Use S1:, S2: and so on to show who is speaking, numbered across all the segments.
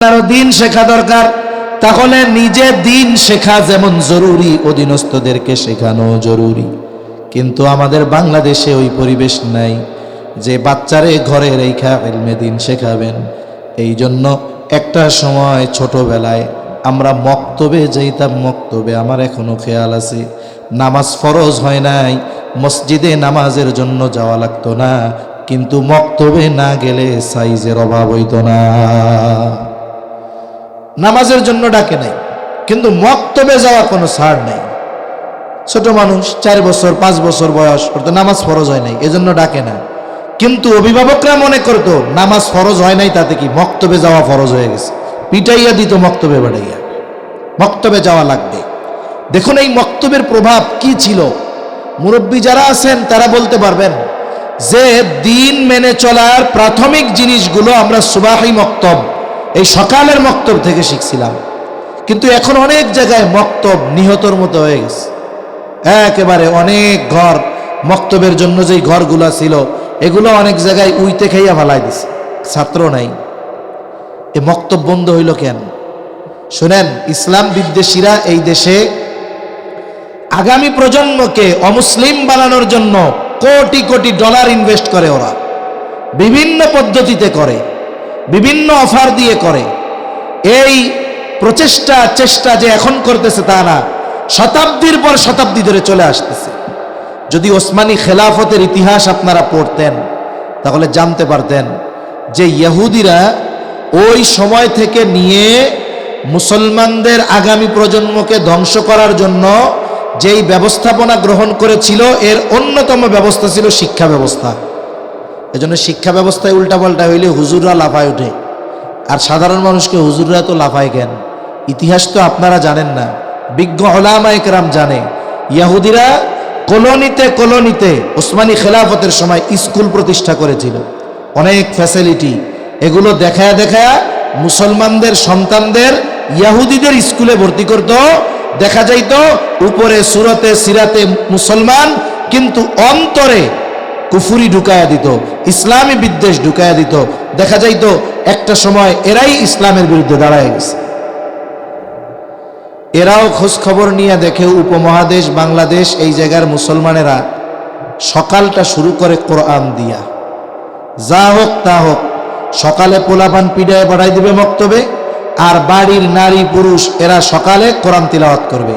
S1: আরও দিন শেখা দরকার। তাহলে নিজে দিন শেখা যেমন জরুরি, অধীনস্থদেরকে শেখানো জরুরি। কিন্তু আমাদের বাংলাদেশে ওই পরিবেশ নাই যে বাচ্চারে ঘরে রেখা এলমে দিন শেখাবেন। এই জন্য একটা সময় ছোটবেলায় আমরা মক্তবে যেতাম মক্তবে আমার এখনও খেয়াল আছে। নামাজ ফরজ হয় নাই, মসজিদে নামাজের জন্য যাওয়া লাগতো না। কিন্তু মক্তবে না গেলে সাইজের অভাব হইত না। নামাজের জন্য ডাকে নাই, কিন্তু মক্তবে যাওয়া কোনো ছাড় নাই। ছোট মানুষ, চার বছর, পাঁচ বছর বয়স, ওর তো নামাজ ফরজ হয় নাই, এজন্য ডাকে না। কিন্তু অভিভাবকরা মনে করতো, নামাজ ফরজ হয় নাই, তাতে কি মক্তবে যাওয়া ফরজ হয়ে গেছে। পিটাইয়া দিত মক্তবে বাড়াইয়া। মক্তবে যাওয়া লাগবে। দেখুন এই মক্তবের প্রভাব কি ছিল। মুরব্বী যারা আছেন, তারা বলতে পারবেন, যে দিন মেনে চলার প্রাথমিক জিনিসগুলো আমরা সুবাহি মক্তব এই সকালের মক্তব থেকে শিখছিলাম। কিন্তু এখন অনেক জায়গায় মক্তব নিহতর মতো হয়ে গেছে। একেবারে অনেক ঘর, মক্তবের জন্য যেই ঘরগুলো ছিল, এগুলো অনেক জায়গায় উইতে খাইয়া ভালাই দিছে। ছাত্র নাই। এ মক্তব বন্ধ হইল কেন? শোনেন, ইসলাম বিদ্বেষীরা এই দেশে আগামী প্রজন্মকে অমুসলিম বানানোর জন্য কোটি কোটি ডলার ইনভেস্ট করে ওরা। বিভিন্ন পদ্ধতিতে করে। বিভিন্ন অফার দিয়ে করে। এই প্রচেষ্টা, চেষ্টা যে এখন করতেছে তা না, শতাব্দীর পর শতাব্দী ধরে চলে আসতেছে। যদি ওসমানী খেলাফতের ইতিহাস আপনারা পড়তেন, তাহলে জানতে পারতেন যে ইহুদিরা ওই সময় থেকে নিয়ে মুসলমানদের আগামী প্রজন্মকে ধ্বংস করার জন্য যেই ব্যবস্থাপনা গ্রহণ করেছিল, এর অন্যতম ব্যবস্থা ছিল শিক্ষা ব্যবস্থা। এজন্য শিক্ষা ব্যবস্থায় উল্টাপাল্টা হইলে হুজুররা লাফায় ওঠে। আর সাধারণ মানুষকে হুজুররা তো লাফায় কেন? ইতিহাস তো আপনারা জানেন না। বিজ্ঞ ওলামা একরাম জানে, ইয়াহুদিরা কলোনিতে কলোনিতে ওসমানী খেলাফতের সময় স্কুল প্রতিষ্ঠা করেছিল। অনেক ফ্যাসিলিটি এগুলো দেখায় দেখায়া মুসলমানদের সন্তানদের ইয়াহুদিদের স্কুলে ভর্তি করত। দেখা যাইতো, উপরে সুরতে, সিরাতে মুসলমান, কিন্তু অন্তরে কুফুরি ঢুকায়া দিত, ইসলামী বিদ্বেষ ঢুকায়া দিত। দেখা যাইতো একটা সময় এরাই ইসলামের বিরুদ্ধে দাঁড়ায় গেছে। এরাও খোঁজ খবর নিয়ে দেখে উপমহাদেশ, বাংলাদেশ, এই জায়গার মুসলমানেরা সকালটা শুরু করে কোরআন দিয়া। যা হোক তা হোক, সকালে পোলাপান পিডায় বাড়াই দিবে মক্তবে, আর বাড়ির নারী পুরুষ, এরা সকালে কোরআন তিলাওয়াত করবে।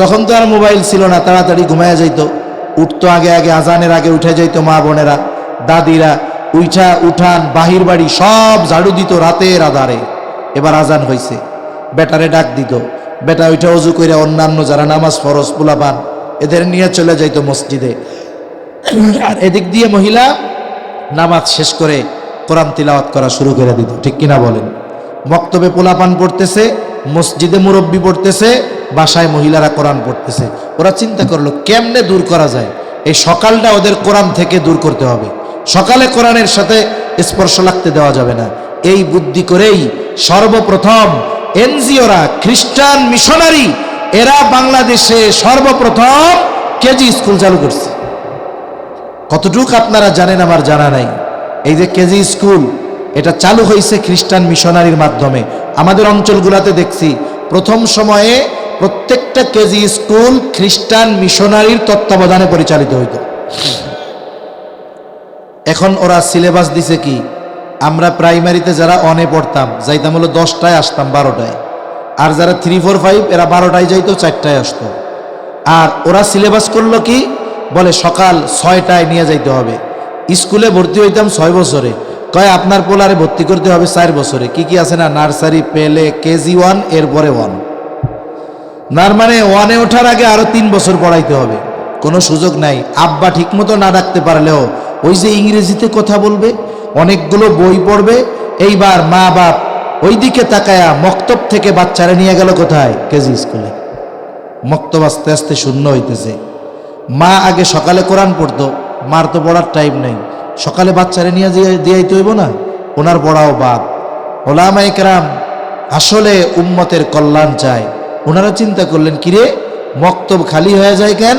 S1: তখন তো আর মোবাইল ছিল না, তাড়াতাড়ি ঘুমায়া যাইতো। উঠতো আগে আগে, আজানের আগে উঠে যাইতো মা বোনেরা। দাদিরা উঠা উঠান, বাহির বাড়ি সব ঝাড়ু দিত রাতের আধারে। এবার আজান হয়েছে বেটারে ডাক দিত। বেটা ওইটা অজু করে অন্যান্য যারা নামাজ ফরজ পোলাপান, এদের নিয়ে চলে যাইতো মসজিদে। আর এদিক দিয়ে মহিলা নামাজ শেষ করে কোরআন তিলাওয়াত করা শুরু করে দিত। ঠিক কিনা বলেন? মক্তবে পোলাপান পড়তেছে মসজিদে মুরব্বী পড়তেছে, বাসায় মহিলারা কোরআন পড়তেছে। ওরা চিন্তা করল, কেমনে দূর করা যায়? এই সকালটা ওদের কোরআন থেকে দূর করতে হবে। সকালে কোরআনের সাথে স্পর্শ লাগতে দেওয়া যাবে না। এই বুদ্ধি করেই সর্বপ্রথম এনজিওরা, খ্রিস্টান মিশনারি, এরা বাংলাদেশে সর্বপ্রথম কেজি স্কুল চালু করছে। কতটুক আপনারা জানেন আমার জানা নাই। এই যে কেজি স্কুল, এটা চালু হয়েছে খ্রিস্টান মিশনারির মাধ্যমে। আমাদের অঞ্চলগুলোতে দেখছি, প্রথম সময়ে প্রত্যেকটা কেজি স্কুল খ্রিস্টান মিশনারির তত্ত্বাবধানে পরিচালিত হইত। এখন ওরা সিলেবাস দিছে কি, আমরা প্রাইমারিতে যারা অনে পড়তাম, যাইতাম হলো দশটায় আসতাম, বারোটায়। আর যারা থ্রি ফোর ফাইভ এরা বারোটায় যাইতো, চারটায় আসতো। আর ওরা সিলেবাস করল কি, বলে সকাল ছয়টায় নিয়ে যাইতে হবে। স্কুলে ভর্তি হইতাম ছয় বছরে। কয়, আপনার পোলারে ভর্তি করতে হবে চার বছরে। কি কি আছে না? নার্সারি, পেলে, কেজি ওয়ান, এরপরে ওয়ান। নার মানে ওয়ানে ওঠার আগে আরও তিন বছর পড়াইতে হবে। কোনো সুযোগ নাই। আব্বা ঠিকমতো না ডাকতে পারলেও ওই যে ইংরেজিতে কথা বলবে, অনেকগুলো বই পড়বে, এইবার মা বাপ ওই দিকে তাকায়া মক্তব থেকে বাচ্চারা নিয়ে গেল কোথায়? কেজি স্কুলে। মক্তব আস্তে আস্তে শূন্য হইতেছে। মা আগে সকালে কোরআন পড়তো, মার তো পড়ার টাইম নেই। সকালে বাচ্চারা নিয়ে দিয়াইতে হইব না? ওনার পড়াও বাপ। ওলামা একরাম আসলে উম্মতের কল্যাণ চায় ওনারা চিন্তা করলেন, কিরে, মক্তব খালি হয়ে যায় কেন?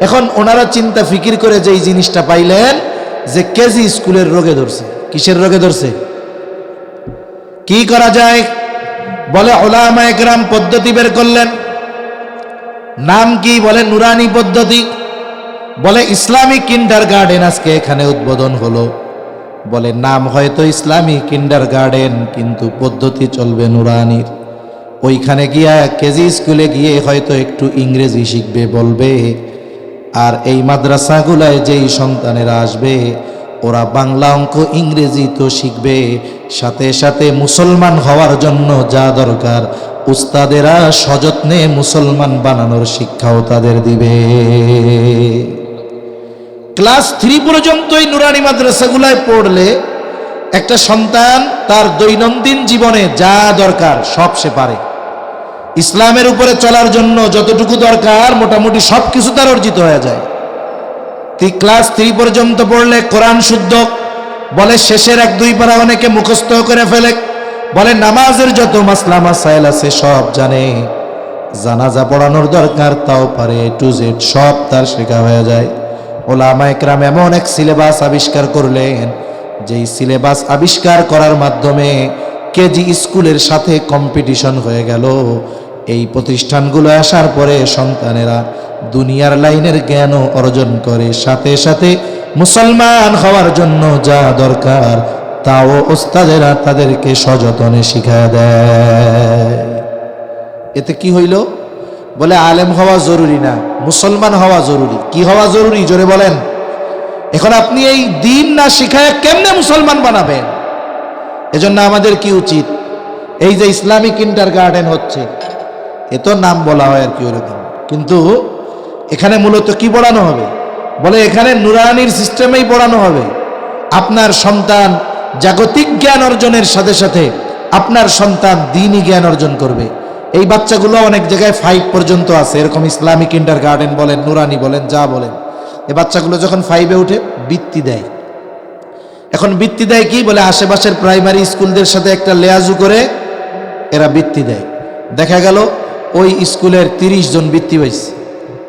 S1: এখন ওনারা চিন্তা ফিকির করে যে এই জিনিসটা পাইলেন, যে কেজি স্কুলের রোগে ধরছে। কিসের রোগে ধরছে? কি করা যায়? বলে ওলামা একরাম পদ্ধতি বের করলেন। নাম কি বলে? নুরানি পদ্ধতি। বলে ইসলামিক কিন্ডার গার্ডেন আজকে এখানে উদ্বোধন হলো। বলে, নাম হয়তো ইসলামিক কিন্ডার গার্ডেন কিন্তু পদ্ধতি চলবে নুরানির। ওইখানে গিয়া কেজি স্কুলে গিয়ে হয়তো একটু ইংরেজি শিখবে বলবে। আর এই মাদ্রাসাগুলায় যেই সন্তানেরা আসবে, ওরা বাংলা অঙ্ক, ইংরেজি তো শিখবে। সাথে সাথে মুসলমান হওয়ার জন্য যা দরকার, উস্তাদেরা সযত্নে মুসলমান বানানোর শিক্ষাও তাদের দিবে। ক্লাস থ্রি পর্যন্ত পর্যন্তই নুরানি মাদ্রাসাগুলায় পড়লে একটা সন্তান তার দৈনন্দিন জীবনে যা দরকার সব সে পারে। ইসলামের উপরে চলার জন্য যতটুকু দরকার, মোটামুটি সব কিছু তার অর্জিত হয়ে যায়। তি ক্লাস থ্রি পর্যন্ত পড়লে কোরআন শুদ্ধ, বলে শেষের এক দুই পারা অনেকে মুখস্থ করে ফেলে, বলে নামাজের যত মাসলা মাসাইল আছে সব জানে। জানাজা পড়ানোর দরকার তাও পারে, টু জেড সব তার শেখা হয়ে যায়। ওলামা একরাম এমন এক সিলেবাস আবিষ্কার করলেন, যেই সিলেবাস আবিষ্কার করার মাধ্যমে কেজি স্কুলের সাথে কম্পিটিশন হয়ে গেল। এই প্রতিষ্ঠানগুলো আসার পরে সন্তানেরা দুনিয়ার লাইনের জ্ঞানও অর্জন করে। সাথে সাথে মুসলমান হওয়ার জন্য যা দরকার, তাও ওস্তাদেরা তাদেরকে সযতনে শিখায় দেয়। এতে কি হইল? বলে আলেম হওয়া জরুরি না, মুসলমান হওয়া জরুরি। কি হওয়া জরুরি? জোরে বলেন। এখন আপনি এই দিন না শিখায় কেমনে মুসলমান বানাবেন? এজন্য আমাদের কি উচিত? এই যে ইসলামিক ইন্টার গার্ডেন হচ্ছে, এ তো নাম বলা হয় আর কি ওরকম। কিন্তু এখানে মূলত কি পড়ানো হবে? বলে এখানে নুরানির সিস্টেমেই পড়ানো হবে। আপনার সন্তান জাগতিক জ্ঞান অর্জনের সাথে সাথে আপনার সন্তান দিনই জ্ঞান অর্জন করবে। এই বাচ্চাগুলো অনেক জায়গায় ফাইভ পর্যন্ত আছে। এরকম ইসলামিক ইন্টার গার্ডেন বলেন, নুরানি বলেন, যা বলেন। এই বাচ্চাগুলো যখন ফাইভে উঠে বৃত্তি দেয়। এখন বৃত্তি দেয় কি? বলে আশেপাশের প্রাইমারি স্কুলদের সাথে একটা লেয়াজু করে এরা বৃত্তি দেয়। দেখা গেল ওই স্কুলের তিরিশ জন বৃত্তি পাইছে।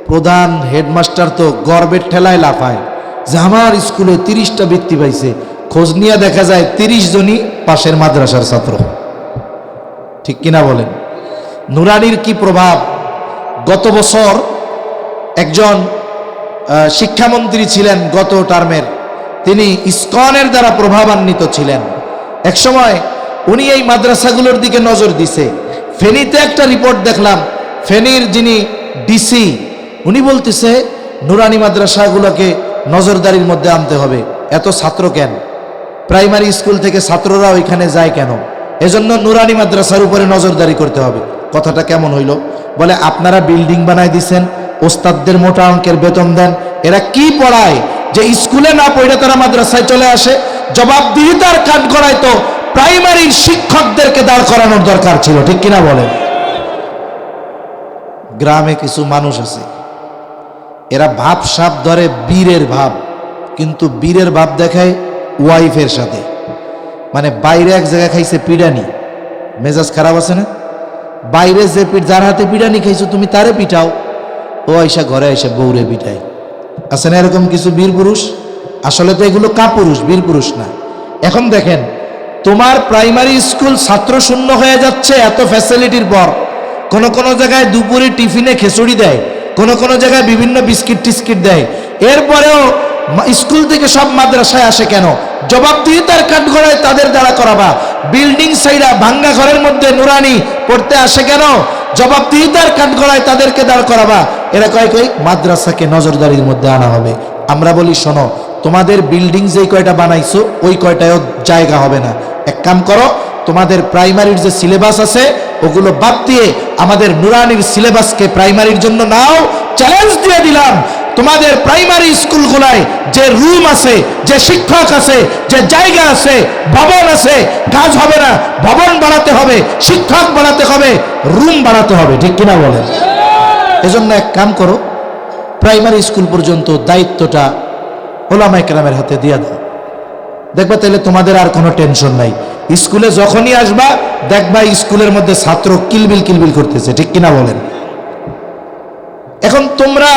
S1: প্রধান হেডমাস্টার তো গর্বের ঠেলায় লাফায় যে আমার স্কুলে তিরিশটা বৃত্তি পাইছে। খোঁজ নিয়ে দেখা যায় তিরিশ জনই পাশের মাদ্রাসার ছাত্র। ঠিক কিনা বলেন? নুরানির কি প্রভাব? গত বছর একজন শিক্ষামন্ত্রী ছিলেন গত টার্মের। তিনি ইস্কনের দ্বারা প্রভাবান্বিত ছিলেন। একসময় উনি এই মাদ্রাসাগুলোর দিকে নজর দিছে। ফেনীতে একটা রিপোর্ট দেখলাম, ফেনীর যিনি ডিসি, উনি বলতেছে, নুরানি মাদ্রাসাগুলোকে নজরদারির মধ্যে আনতে হবে। এত ছাত্র কেন? প্রাইমারি স্কুল থেকে ছাত্ররা ওইখানে যায় কেন? এজন্য নুরানি মাদ্রাসার উপরে নজরদারি করতে হবে। কথাটা কেমন হইল? বলে, আপনারা বিল্ডিং বানাই দিছেন, ওস্তাদদের মোটা অঙ্কের বেতন দেন। এরা কি পড়ায়? যে স্কুলে না পড়ে তারা মাদ্রাসায় চলে আসে। জবাবদিহিতার কাঠ করায় তো প্রাইমারি শিক্ষকদেরকে দাঁড় করানোর দরকার ছিল, ঠিক কিনা বলেন? গ্রামে কিছু মানুষ আছে। এরা ভাব সাপ ধরে বীরের ভাব, কিন্তু বীরের ভাব দেখায় ওয়াইফের সাথে। মানে বাইরে এক জায়গায় খাইছে পিডানি। মেজাজ খারাপ আছে না? বাইরে যে পিঠ, যার হাতে পিডানি খাইছো, তুমি তারে পিঠাও ও আইসা ঘরে আইসা বউরে পিঠায় আছে না এরকম কিছু বীর পুরুষ? আসলে তো এগুলো কাপুরুষ, বীর পুরুষ না। এখন দেখেন, তোমার প্রাইমারি স্কুল ছাত্র শূন্য হয়ে যাচ্ছে, এত ফ্যাসিলিটির পর। কোন কোন জায়গায় দুপুরে টিফিনে খেচুড়ি দেয়, কোন কোন জায়গায় বিভিন্ন বিস্কিট টিস্কিট দেয়। এরপরেও স্কুল থেকে সব মাদ্রাসায় আসে কেন? জবাবদিহিতার কাঠগড়ায় তাদের দ্বারা করাবা। বিল্ডিং সাইডা ভাঙ্গা ঘরের মধ্যে নুরানি পড়তে আসে কেন? জবাবদিহিতার কাঠগড়ায় তাদেরকে দাঁড় করাবা। এরা কয় কই মাদ্রাসাকে নজরদারির মধ্যে আনা হবে। আমরা বলি, শোনো, তোমাদের বিল্ডিং যেই কয়টা বানাইছো, ওই কয়টায়ও জায়গা হবে না। এক কাম করো, তোমাদের প্রাইমারির যে সিলেবাস আছে, ওগুলো বাদ দিয়ে আমাদের নুরানির সিলেবাসকে প্রাইমারির জন্য নাও। চ্যালেঞ্জ দিয়ে দিলাম। তোমাদের প্রাইমারি স্কুলগুলায় যে রুম আছে, যে শিক্ষক আছে, যে জায়গা আছে, ভবন আছে, কাজ হবে না, ভবন বাড়াতে হবে, শিক্ষক বাড়াতে হবে, রুম বাড়াতে হবে, ঠিক কিনা বলেন? এজন্য এক কাম করো, প্রাইমারি স্কুল পর্যন্ত দায়িত্বটা ওলামা একরামের হাতে দিয়ে দাও। দেখবা তাহলে তোমাদের আর কোনো টেনশন নাই। স্কুলে যখনই আসবা, দেখবা স্কুলের মধ্যে ছাত্র কিলবিল কিলবিল করতেছে, ঠিক কিনা বলেন? এখন তোমরা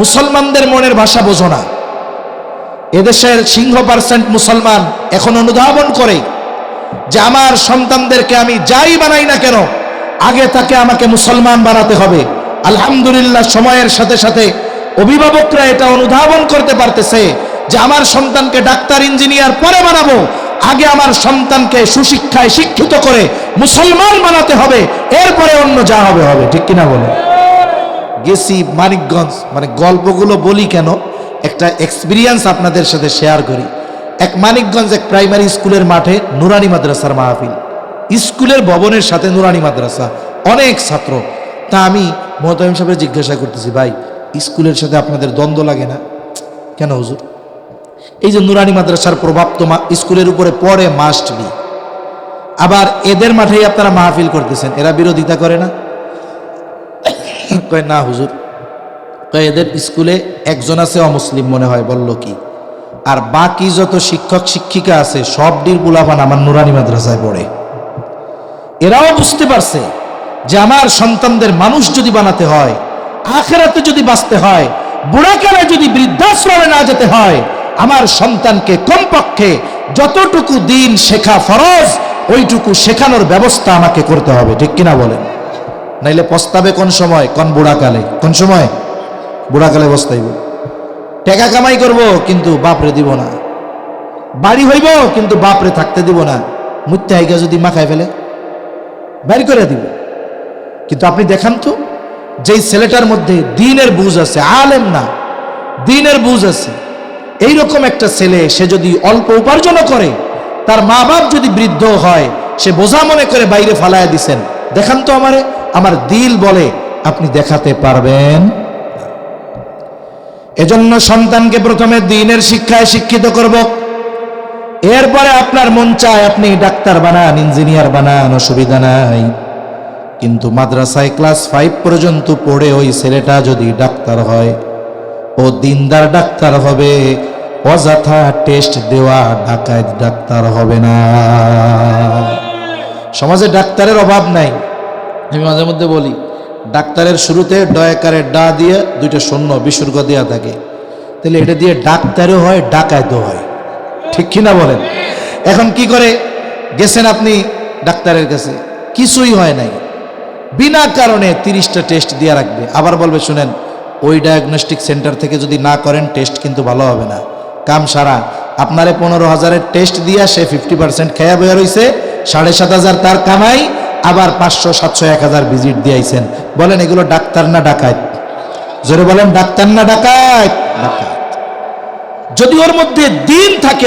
S1: মুসলমানদের মনের ভাষা বোঝো না। এদেশের সিংহ পার্সেন্ট মুসলমান এখন অনুধাবন করে যে আমার সন্তানদেরকে আমি যাই বানাই না কেন, আগে তাকে আমাকে মুসলমান বানাতে হবে। আলহামদুলিল্লাহ সময়ের সাথে সাথে অভিভাবকরা এটা অনুধাবন করতে পারতেছে যে আমার সন্তানকে ডাক্তার, ইঞ্জিনিয়ার পরে বানাবো, আগে আমার সন্তানকে সুশিক্ষায় শিক্ষিত করে মুসলমান বানাতে হবে, এরপরে অন্য যা হবে হবে। ঠিক কিনা বলে গেছি মানিকগঞ্জ মানে গল্পগুলো বলি কেন, একটা এক্সপিরিয়েন্স আপনাদের সাথে শেয়ার করি। এক মানিকগঞ্জ এক প্রাইমারি স্কুলের মাঠে নুরানি মাদ্রাসার মাহফিল। স্কুলের ভবনের সাথে নুরানি মাদ্রাসা, অনেক ছাত্র। তা আমি মোহতামিম সাহেবের জিজ্ঞাসা করতেছি, ভাই, স্কুলের সাথে আপনাদের দ্বন্দ্ব লাগে না? কেন হুজুর? এই যে নুরানি মাদ্রাসার প্রভাব তো স্কুলের উপরে পড়ে মাস্ট বি আবার এদের মাঠেই আপনারা মাহফিল করতেছেন, এরা বিরোধিতা করে না? কয়, না, হুজুর। কয়, এদের স্কুলে একজন আছে অমুসলিম, মনে হয়, বলল কি। আর বাকি যত শিক্ষক, শিক্ষিকা আছে, সব ডির বুলাফান আমার নুরানি মাদ্রাসায় পড়ে। এরাও বুঝতে পারছে যে আমার সন্তানদের মানুষ যদি বানাতে হয়, আখেরাতে যদি বাঁচতে হয়, বুড়াকালে যদি বৃদ্ধাশ্রমে না যেতে হয়, আমার সন্তানকে কমপক্ষে যতটুকু দিন শেখা ফরজ, ওইটুকু শেখানোর ব্যবস্থা আমাকে করতে হবে। ঠিক কিনা বলেন? নাইলে পস্তাবে কোন সময়? কোন বুড়াকালে? কোন সময়? বুড়াকালে পস্তাইব। টাকা কামাই করব, কিন্তু বাপরে দিব না। বাড়ি হইব, কিন্তু বাপরে থাকতে দিব না। মুত্যা হাইগা যদি মাখায় ফেলে, বের করে দিব। কিন্তু আপনি দেখান তো, যেই ছেলেটার মধ্যে দিনের বুঝ আছে, আলেম না, দিনের বুঝ আছে, এইরকম একটা ছেলে সে যদি অল্প উপার্জনও করে, তার মা বাপ যদি বৃদ্ধ হয়, সে বোঝা মনে করে বাইরে ফালায় দিছেন। দেখান তো আমারে। আমার দিল বলে আপনি দেখাতে পারবেন। এজন্য সন্তানকে প্রথমে দিনের শিক্ষায় শিক্ষিত করব। এরপরে আপনার মন চায় আপনি ডাক্তার বানান, ইঞ্জিনিয়ার বানান, অসুবিধা নাই। কিন্তু মাদ্রাসায় ক্লাস ফাইভ পর্যন্ত পড়ে ওই ছেলেটা যদি ডাক্তার হয়, ও দিনদার ডাক্তার হবে, অযথা টেস্ট দেওয়া ডাকাত ডাক্তার হবে না। সমাজে ডাক্তারের অভাব নাই। আমি মাঝে মধ্যে বলি, ডাক্তারের শুরুতে ডয়াকারের ডা দিয়ে দুইটা শূন্য বিসর্গ দেওয়া থাকে। তাহলে এটা দিয়ে ডাক্তারও হয় ডাকায়তও হয়। ঠিক কিনা বলেন? এখন কি করে? গেছেন আপনি ডাক্তারের কাছে। কিছুই হয় নাই। বিনা কারণে তিরিশটা টেস্ট দিয়ে রাখবে। আবার বলবে, শুনেন, ওই ডায়াগনস্টিক সেন্টার থেকে যদি না করেন, টেস্ট কিন্তু ভালো হবে না। কাম সারা, আপনারে পনেরো হাজারের টেস্ট দিয়া সে ফিফটি পার্সেন্ট খেয়া বইয়া রয়েছে সাড়ে সাত হাজার তার কামাই আবার পাঁচশো, সাতশো, এক হাজার ভিজিট দিয়েছেন বলেন, এগুলো ডাক্তার না ডাকাত? জোরে বলেন, ডাক্তার না ডাকায় ডাকাত। যদি ওর মধ্যে দিন থাকে